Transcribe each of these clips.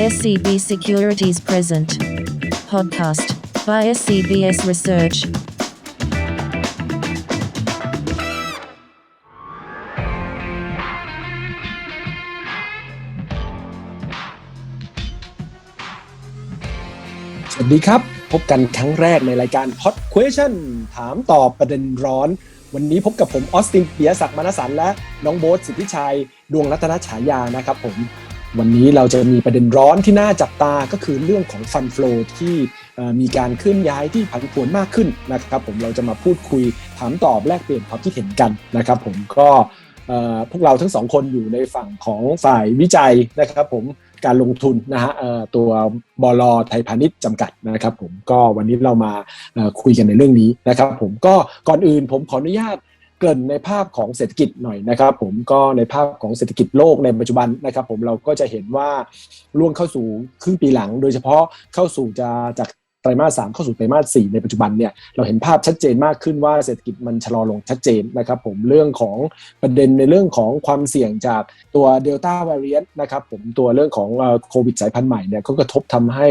SCB Securities Present. Podcast by SCBS Research. สวัสดีครับ พบกันครั้งแรกในรายการ Hot Question ถามตอบประเด็นร้อน วันนี้พบกับผมออสตินเปียศักดิ์มนสันและน้องโบ๊ทสิทธิชัย ดวงรัตนฉายานะครับผม วันนี้เราจะมีประเด็นร้อนที่น่าจับตาก็คือเรื่องของฟันฟลอที่มีการเคลื่อนย้ายที่ผันผวนมากขึ้นนะครับ ผมเราจะมาพูดคุยถามตอบแลกเปลี่ยนความคิดเห็นกันนะครับ ผมก็พวกเราทั้งสองคนอยู่ในฝั่งของฝ่ายวิจัยนะครับ ผมการลงทุนนะฮะตัวบลไทยพาณิชย์จำกัดนะครับ ผมก็วันนี้เรามาคุยกันในเรื่องนี้นะครับ ผมก็ก่อนอื่นผมขออนุญาต เกริ่นในภาพของเศรษฐกิจหน่อยนะครับผมก็ในภาพของเศรษฐกิจโลกในปัจจุบันนะครับผมเราก็จะเห็นว่าล่วงเข้าสู่ครึ่งปีหลัง โดยเฉพาะเข้าสู่จะจาก ไตรมาสสามเข้าสู่ไตรมาสสี่ในปัจจุบันเนี่ยเราเห็นภาพชัดเจนมากขึ้นว่าเศรษฐกิจมันชะลอลงชัดเจนนะครับผมเรื่องของประเด็นในเรื่องของความเสี่ยงจากตัวเดลต้า v a ร i a n t นะครับผมตัวเรื่องของโควิดสายพันธุ์ใหม่เนี่ยก็กระทบทำให้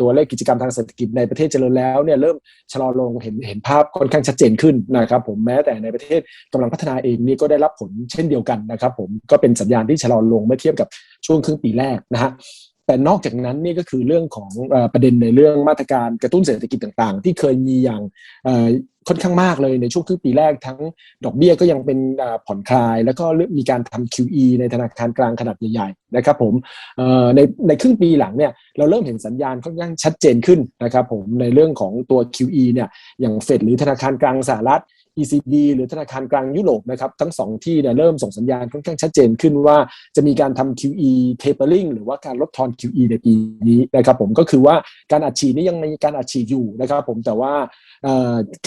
ตัวเลขกิจกรรมทางเศรษฐกิจในประเทศเจริญแล้วเนี่ยเริ่มชะลอลงเห็นเห็นภาพค่อนข้างชัดเจนขึ้นนะครับผมแม้แต่ในประเทศกำลังพัฒนาเองนี่ก็ได้รับผลเช่นเดียวกันนะครับผมก็เป็นสัญญาณที่ชะลอลงเมื่อเทียบกับช่วงครึ่งปีแรกนะฮะ แต่นอกจากนั้นนี่ก็คือเรื่องของอประเด็นในเรื่องมาตรการกระตุ้นเศรษฐกิจต่างๆ ที่เคยมีอย่างค่อนข้างมากเลยในช่วงครึ่งปีแรกทั้งดอกเบี้ยก็ยังเป็นผ่อนคลาย แล้วก็มีการทำ QE ในธนาคารกลางขนาดใหญ่ๆนะครับผมในในครึ่งปีหลังเนี่ยเราเริ่มเห็นสัญญาณค่อนข้างชัดเจนขึ้นนะครับผมในเรื่องของตัว QE เนี่ยอย่างเฟดหรือธนาคารกลางสหรัฐ ECB หรือธนาคารกลางยุโรปนะครับทั้งสองที่เนี่ยเริ่มส่งสัญญาณค่อนข้างชัดเจนขึ้นว่าจะมีการทำ QE tapering หรือว่าการลดทอน QE ในปีนี้นะครับผมก็คือว่าการอัดฉีดนี่ยังมีการอัดฉีดอยู่นะครับผมแต่ว่า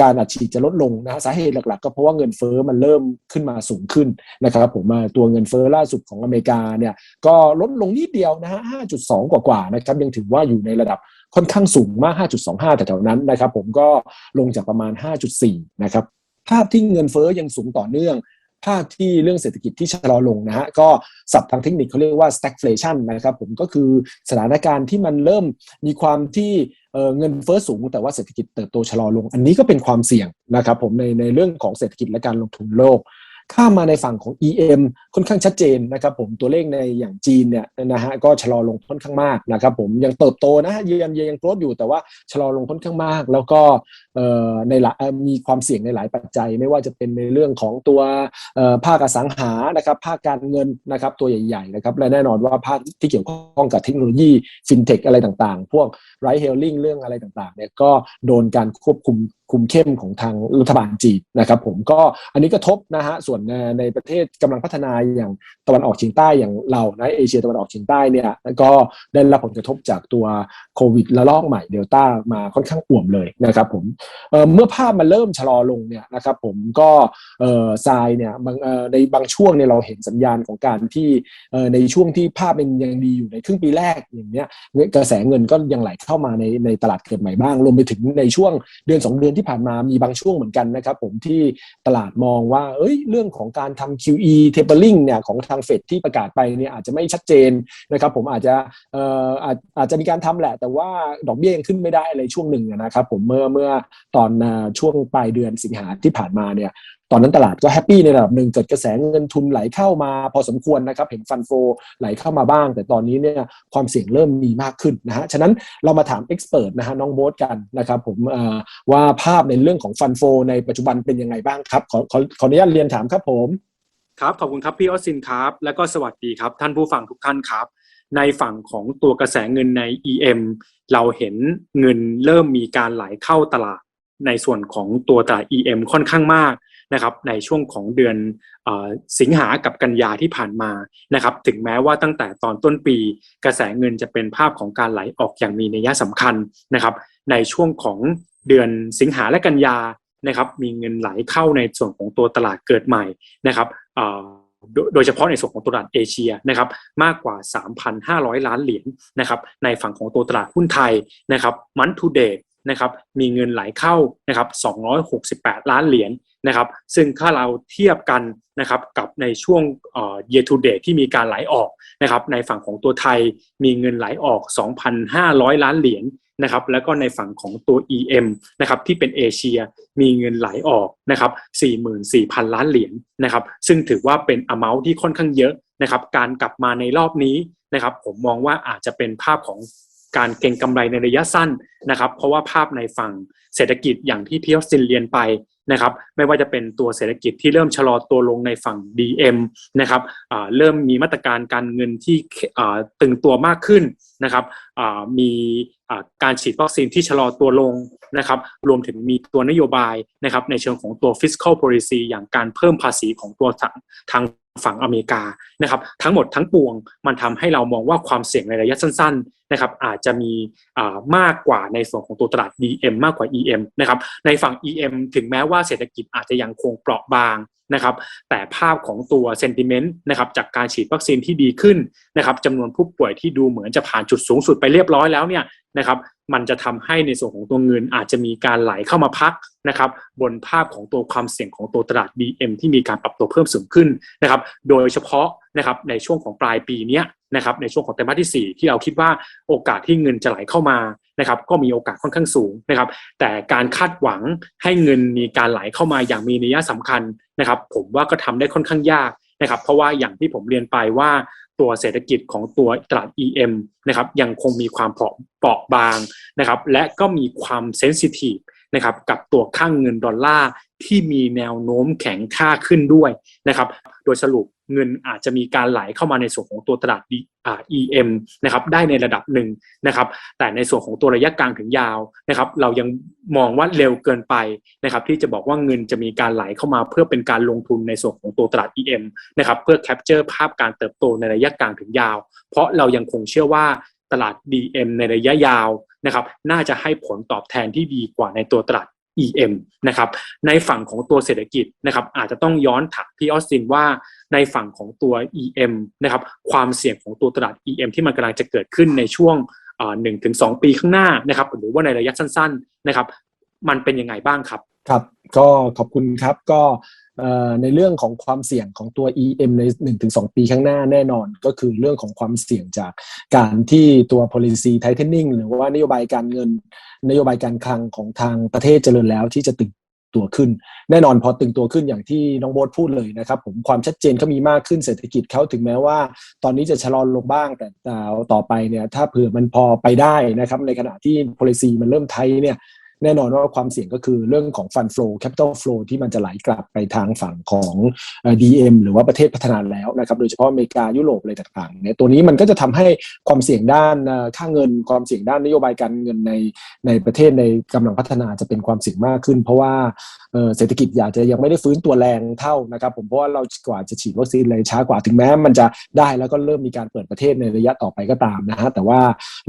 การอัดฉีดจะลดลงนะฮะสาเหตุหลักๆ ก็เพราะว่าเงินเฟ้อมันเริ่มขึ้นมาสูงขึ้นนะครับผมมาตัวเงินเฟ้อล่าสุดของอเมริกาเนี่ยก็ลดลงนิดเดียวนะฮะ 5.2 กว่าๆนะครับยังถือว่าอยู่ในระดับค่อนข้างสูงมาก 5.25 แต่แถวนั้นนะครับผมก็ลงจากประมาณ 5.4 นะครับ ภาพที่เงินเฟ้อยังสูงต่อเนื่อง ภาพที่เรื่องเศรษฐกิจที่ชะลอลงนะฮะก็ศัพท์ทางเทคนิคเขาเรียกว่า stagflation นะครับผมก็คือสถานการณ์ที่มันเริ่มมีความที่เเงินเฟ้อสูงแต่ว่าเศรษฐกิจเติบโตชะลอลง อันนี้ก็เป็นความเสี่ยงนะครับผมในในเรื่องของเศรษฐกิจและการลงทุนโลก ข้ามาในฝั่งของ EM ค่อนข้างชัดเจนนะครับผมตัวเลขในอย่างจีนเนี่ยนะฮะก็ชะลอลงค่อนข้างมากนะครับผมยังเติบโตนะฮะเยือนเยยังโกรธอยู่แต่ว่าชะลอลงค่อนข้างมาก แล้วก็เอ่อในหลายมีความเสี่ยงในหลายปัจจัย ไม่ว่าจะเป็นในเรื่องของตัวภาคอสังหานะครับภาคการเงินนะครับตัวใหญ่ๆนะครับและแน่นอนว่าภาคที่เกี่ยวข้องกับเทคโนโลยีฟินเทคอะไรต่างๆ พวกไรเฮลลิงเรื่องอะไรต่างๆเนี่ยก็โดนการควบคุม คุมเข้มของทางรัฐบาลจีนนะครับผมก็อันนี้กระทบนะฮะส่วนในประเทศกำลังพัฒนาอย่างตะวันออกเฉียงใต้อย่างเรานะเอเชียตะวันออกเฉียงใต้เนี่ยก็ได้รับผลกระทบจากตัวโควิดระลอกใหม่เดลต้ามาค่อนข้างอ่วมเลยนะครับผมเเมื่อภาพมันเริ่มชะลอลงเนี่ยนะครับผมก็ทรายเนี่ยในบางช่วงเนี่ยเราเห็นสัญญาณของการที่ในช่วงที่ภาพมันยังดีอยู่ในครึ่งปีแรกอย่างเนี้ยกระแสเงินก็ยังไหลเข้ามาในในตลาดเกิดใหม่บ้างรวมไปถึงในช่วงเดือน 2 เดือนที่ผ่านมามีบางช่วงเหมือนกันนะครับผมที่ตลาดมองว่าเอ้ยเรื่องของการทำ QE tapering เนี่ยของทางเฟดที่ประกาศไปเนี่ยอาจจะไม่ชัดเจนนะครับผมอาจจะเอ่ออาจอาจจะมีการทำแหละ แต่ว่าดอกเบี้ยยังขึ้นไม่ได้อะไรช่วงหนึ่งนะครับผมเมื่อเมื่อตอนช่วงปลายเดือนสิงหาที่ผ่านมาเนี่ย ตอนนั้นตลาดก็แฮปปี้ในระดับหนึ่งเกิดกระแสเงินทุนไหลเข้ามาพอสมควรนะครับ เห็นฟันโฟไหลเข้ามาบ้าง แต่ตอนนี้เนี่ยความเสี่ยงเริ่มมีมากขึ้นนะฮะฉะนั้นเรามาถามเอ็กซ์เพรสนะฮะน้องโบ๊ทกันนะครับผมว่าภาพในเรื่องของฟันโฟในปัจจุบันเป็นยังไงบ้างครับ ขอขอขออนุญาตเรียนถามครับผมครับขอบคุณครับพี่ออสซินครับ แล้วก็สวัสดีครับ ท่านผู้ฟังทุกท่านครับ ในฝั่งของตัวกระแสเงินใน EM เราเห็นเงินเริ่มมีการไหลเข้าตลาดในส่วนของตัวตลาด EM ค่อนข้างมาก นะครับในช่วงของเดือนอสิงหากับกันยาที่ผ่านมานะครับถึงแม้ว่าตั้งแต่ตอนต้นปีกระแสเงินจะเป็นภาพของการไหลออกอย่างมีนัยสำคัญนะครับในช่วงของเดือนสิงหาและกันยานะครับมีเงินไหลเข้าในส่วนของตัวตลาดเกิดใหม่นะครับโดยโดยเฉพาะในส่วนของตลาดเอเชียนะครับมากกว่า 3,500 ล้านเหรียญนะครับในฝั่งของตัวตลาดหุ้นไทยนะครับมันทูเดตนะครับมีเงินไหลเข้านะครับ268 ล้านเหรียญ นะครับซึ่งถ้าเราเทียบกันนะครับกับในช่วงเอ่อ year to date ที่มีการไหลออกนะครับในฝั่งของตัวไทยมีเงินไหลออก 2,500 ล้านเหรียญนะครับแล้วก็ในฝั่งของตัว EM นะครับที่เป็นเอเชียมีเงินไหลออกนะครับ44,000 ล้านเหรียญนะครับซึ่งถือว่าเป็น amount ที่ค่อนข้างเยอะนะครับการกลับมาในรอบนี้นะครับผมมองว่าอาจจะเป็นภาพของการเก็งกำไรในระยะสั้นนะครับเพราะว่าภาพในฝั่งเศรษฐกิจอย่างที่พี่ออสินเรียนไป นะครับไม่ว่าจะเป็นตัวเศรษฐกิจที่เริ่มชะลอตัวลงในฝั่ง DM นะครับเริ่มมีมาตรการการเงินที่ตึงตัวมากขึ้นนะครับมีการฉีดวัคซีนที่ชะลอตัวลงนะครับรวมถึงมีตัวนโยบายนะครับในเชิงของตัว fiscal policy อย่างการเพิ่มภาษีของตัวทางทาง ฝั่งอเมริกานะครับ ทั้งหมดทั้งปวงมันทำให้เรามองว่าความเสี่ยงในระยะสั้น ๆ นะครับ อาจจะมีมากกว่าในส่วนของตัวตลาด DM มากกว่า EM นะครับในฝั่ง EM ถึงแม้ว่าเศรษฐกิจอาจจะยังคงเปราะบางนะครับ แต่ภาพของตัว sentiment นะครับจากการฉีดวัคซีนที่ดีขึ้นนะครับจำนวนผู้ป่วยที่ดูเหมือนจะผ่านจุดสูงสุดไปเรียบร้อยแล้วเนี่ย นะครับมันจะทำให้ในส่วนของตัวเงินอาจจะมีการไหลเข้ามาพักนะครับบนภาพของตัวความเสี่ยงของตัวตลาด DM ที่มีการปรับตัวเพิ่มสูงขึ้นนะครับโดยเฉพาะนะครับในช่วงของปลายปีนี้นะครับในช่วงของไตรมาสที่ 4 ที่เราคิดว่าโอกาสที่เงินจะไหลเข้ามานะครับก็มีโอกาสค่อนข้างสูงนะครับแต่การคาดหวังให้เงินมีการไหลเข้ามาอย่างมีนัยสำคัญนะครับผมว่าก็ทำได้ค่อนข้างยากนะครับเพราะว่าอย่างที่ผมเรียนไปว่า ตัวเศรษฐกิจของตัวตลาด EM นะครับยังคงมีความเปราะบางนะครับและก็มีความเซนซิทีฟ นะครับกับตัวค่างเงินดอลลาร์ที่มีแนวโน้มแข็งค่าขึ้นด้วยนะครับโดยสรุปเงินอาจจะมีการไหลเข้ามาในส่วนของตัวตลาด EM นะครับได้ในระดับหนึ่งนะครับแต่ในส่วนของตัวระยะกลางถึงยาวนะครับเรายังมองว่าเร็วเกินไปนะครับที่จะบอกว่าเงินจะมีการไหลเข้ามาเพื่อเป็นการลงทุนในส่วนของตัวตลาด EM นะครับเพื่อแคปเจอร์ภาพการเติบโตในระยะกลางถึงยาว เพราะเรายังคงเชื่อว่าตลาด DM ในระยะยาว นะครับน่าจะให้ผลตอบแทนที่ดีกว่าในตัวตลาด EM นะครับในฝั่งของตัวเศรษฐกิจนะครับอาจจะต้องย้อนถามพี่ออสตินว่าในฝั่งของตัว EM นะครับความเสี่ยงของตัวตลาด EM ที่มันกำลังจะเกิดขึ้นในช่วงหนึ่งถึงสองปีข้างหน้านะครับหรือว่าในระยะสั้น ๆนะครับ มันเป็นยังไงบ้างครับครับ ก็ขอบคุณครับก็ ในเรื่องของความเสี่ยงของตัว EM ใน 1-2 ปีข้างหน้าแน่นอน ก็คือเรื่องของความเสี่ยงจากการที่ตัว policy tightening หรือว่านโยบายการเงิน นโยบายการคลังของทางประเทศเจริญแล้วที่จะตึงตัวขึ้น แน่นอนพอตึงตัวขึ้นอย่างที่น้องโบ๊ทพูดเลยนะครับผมความชัดเจนเขามีมากขึ้นเศรษฐกิจเขาถึงแม้ว่า ตอนนี้จะชะลอลงบ้างแต่ต่อไปเนี่ยถ้าเผื่อมันพอไปได้นะครับในขณะที่ policy มันเริ่มไทยเนี่ย แน่นอนว่าความเสี่ยงก็คือเรื่องของ fund flow capital flow ที่มันจะไหลกลับไปทางฝั่งของ DM หรือว่าประเทศพัฒนาแล้วนะครับโดยเฉพาะอเมริกายุโรปอะไรต่างๆเนี่ยตัวนี้มันก็จะทำให้ความเสี่ยงด้านค่าเงินความเสี่ยงด้านนโยบายการเงินในในประเทศในกำลังพัฒนาจะเป็นความเสี่ยงมากขึ้น เพราะว่าเศรษฐกิจอยากจะยังไม่ได้ฟื้นตัวแรงเท่านะครับผมเพราะว่าเรากว่าจะฉีดวัคซีนเลยช้ากว่าถึงแม้มันจะได้แล้วก็เริ่มมีการเปิดประเทศในระยะต่อไปก็ตามนะฮะแต่ว่า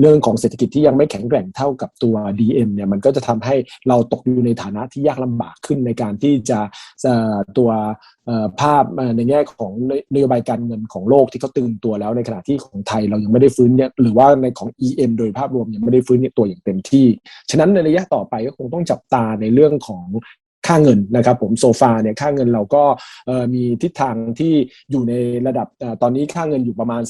เรื่องของเศรษฐกิจที่ยังไม่แข็งแกร่งเท่ากับตัว DM เนี่ยมันก็จะทำให้เราตกอยู่ในฐานะที่ยากลำบากขึ้นในการที่จะตัวภาพในแง่ของนโยบายการเงินของโลกที่เขาตึงตัวแล้วในขณะที่ของไทยเรายังไม่ได้ฟื้นเนี่ยหรือว่าในของ EM โดยภาพรวมยังไม่ได้ฟื้นตัวอย่างเต็มที่ ฉะนั้นในระยะต่อไปก็คงต้องจับตาในเรื่องของ ค่าเงินนะครับผมโซฟาเนี่ยค่าเงินเราก็มีทิศทางที่อยู่ในระดับตอนนี้ค่าเงินอยู่ประมาณ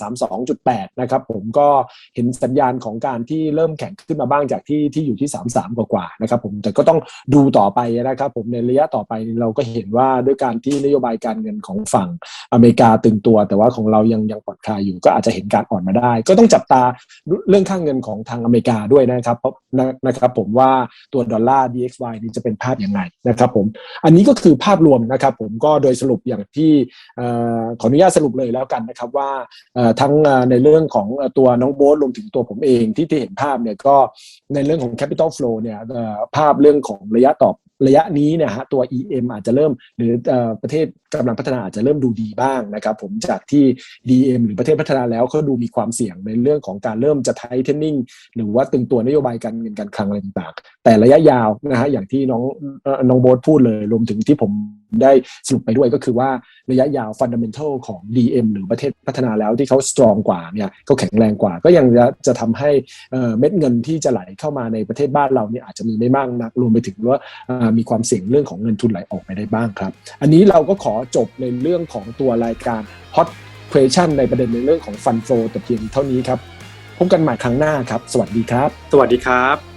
32.8 นะครับผมก็เห็นสัญญาณของการที่เริ่มแข็งขึ้นมาบ้างจากที่ที่อยู่ที่ 33 กว่าๆนะครับผมแต่ก็ต้องดูต่อไปนะครับผมในระยะต่อไปเราก็เห็นว่าด้วยการที่นโยบายการเงินของฝั่งอเมริกาตึงตัว แต่ว่าของเรายังยังปลอดคลายอยู่ก็อาจจะเห็นการอ่อนมาได้ ก็ต้องจับตาเรื่องค่าเงินของทางอเมริกาด้วยนะครับเพราะนะครับผมว่าตัวดอลลาร์ DXY นี้จะเป็นภาพยังไงนะครับครับผมอันนี้ก็คือภาพรวมนะครับผมก็โดยสรุปอย่างที่ขออนุญาตสรุปเลยแล้วกันนะครับว่าทั้งในเรื่องของตัวน้องโบ๊ทรวมถึงตัวผมเองที่ที่เห็นภาพเนี่ยก็ในเรื่องของ capital flow เนี่ยภาพเรื่องของระยะตอบ ระยะนี้เนี่ยฮะตัว EM อาจจะเริ่มหรือประเทศกำลังพัฒนาอาจจะเริ่มดูดีบ้างนะครับผมจากที่ DM หรือประเทศพัฒนาแล้วเขาดูมีความเสี่ยงในเรื่องของการเริ่มจะไทเทนนิ่งหรือว่าตึงตัวนโยบายการเงินการคลังอะไรต่างๆ แต่ระยะยาวนะฮะอย่างที่น้องน้องโบ๊ทพูดเลยรวมถึงที่ผมได้สรุปไปด้วยก็คือว่าระยะยาวฟันดัมเบลทัลของ DM หรือประเทศพัฒนาแล้วที่เขาสตรองกว่าเนี่ยเขาแข็งแรงกว่า ก็ยังจะจะทำให้เม็ดเงินที่จะไหลเข้ามาในประเทศบ้านเราเนี่ยอาจจะมีไม่มากนักรวมไปถึงว่ามีความเสี่ยงเรื่องของเงินทุนไหลออกไปได้บ้างครับ อันนี้เราก็ขอจบในเรื่องของตัวรายการ Hot Question ในประเด็นในเรื่องของ Fund Flow แต่เพียงเท่านี้ครับพบกันใหม่ครั้งหน้าครับ สวัสดีครับ สวัสดีครับ